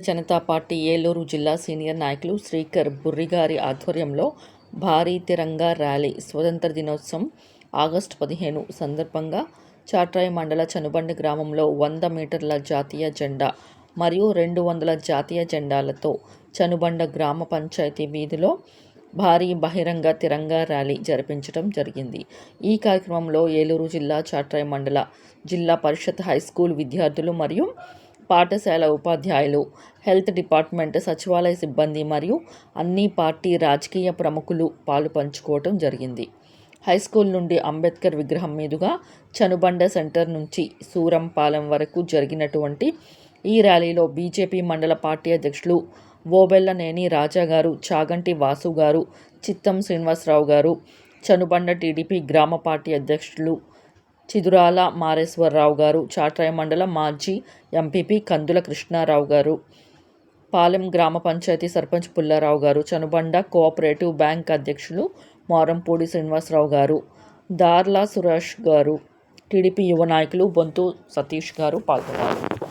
Janata party Eluru జిల్లా senior నాయకులు శ్రీకర్ బుర్రిగారి ఆధ్వర్యంలో భారీ తిరంగా ర్యాలీ స్వతంత్ర దినోత్సవం ఆగస్టు పదిహేను సందర్భంగా చాట్రాయి మండల చనుబండి గ్రామంలో వంద మీటర్ల జాతీయ జెండా మరియు రెండు వందల జాతీయ జెండాలతో చనుబండ గ్రామ పంచాయతీ వీధిలో భారీ బహిరంగ తిరంగా ర్యాలీ జరిపించడం జరిగింది. ఈ కార్యక్రమంలో ఏలూరు జిల్లా చాట్రాయి మండల జిల్లా పరిషత్ హై స్కూల్ విద్యార్థులు మరియు పాఠశాల ఉపాధ్యాయులు హెల్త్ డిపార్ట్మెంట్ సచివాలయ సిబ్బంది మరియు అన్ని పార్టీ రాజకీయ ప్రముఖులు పాలు పంచుకోవటం జరిగింది. హై స్కూల్ నుండి అంబేద్కర్ విగ్రహం మీదుగా చనుబండ సెంటర్ నుంచి సూరంపాలెం వరకు జరిగినటువంటి ఈ ర్యాలీలో బీజేపీ మండల పార్టీ అధ్యక్షులు ఓబెల్లనేని రాజా గారు చాగంటి వాసు గారు చిత్తం శ్రీనివాసరావు గారు చనుబండ టీడీపీ గ్రామ పార్టీ అధ్యక్షులు చిదురాల మారేశ్వరరావు గారు చాట్రాయ మండలం మాజీ ఎంపీపీ కందుల కృష్ణారావు గారు పాలెం గ్రామ పంచాయతీ సర్పంచ్ పుల్లారావు గారు చనుబండ కోఆపరేటివ్ బ్యాంక్ అధ్యక్షులు మారంపూడి శ్రీనివాసరావు గారు దార్లా సురేష్ గారు టీడీపీ యువ నాయకులు బొంతు సతీష్ గారు పాల్గొన్నారు.